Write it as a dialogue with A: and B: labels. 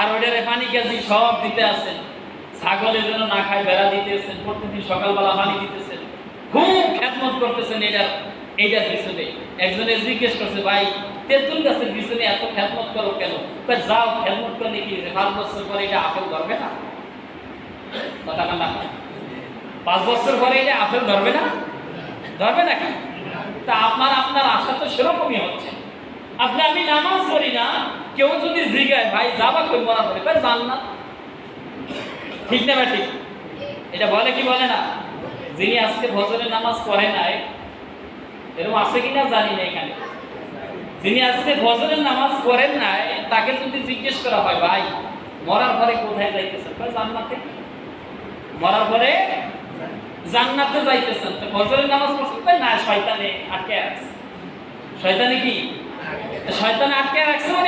A: আর ওইটারে পানি কেজি সব দিতে আছেন ছাগলের জন্য না খায় বেড়া দিতেছেন প্রতিদিন সকালবেলা পানি দিতেছেন খুব খ্যাতমত করতেছেন এটার এইটার পিছনে। একজনে জিজ্ঞেস করছে, ভাই, তেঁতুল গাছের পিছনে এত খ্যাতমত করো কেন? যাও খ্যাতমত করলে কি পাঁচ বছর পরে এটা আপেল ধরবে না? কথা না পাঁচ বছর পরে এটা আপেল ধরবে না? ধরবে না কেন? তা আপনার আপনার আশা তো সেরকমই হচ্ছে। আপনি, আমি নামাজ পড়ি না, কেউ যদি জিগায়, ভাই যাবা কই মরা পড়ে কই জান না। ঠিক না ঠিক? এটা বলে কি বলে না? যিনি আজকে ভজরের নামাজ পড়ে নাই, এরকম আছে কিনা জানি না এখানে। যিনি আজকে ভজরের নামাজ পড়েন নাই, তাকে যদি জিজ্ঞেস করা হয়, ভাই, মরার পরে কোথায় যাইতেছেন? কই জান্নাতে। মরার পরে জান্নাতে যাইতেছেন। তো ফজরের নামাজ পড়ছেন? না, শয়তানে আটকে আছে। শয়তানে কি? শয়তানে আটকে রাখছে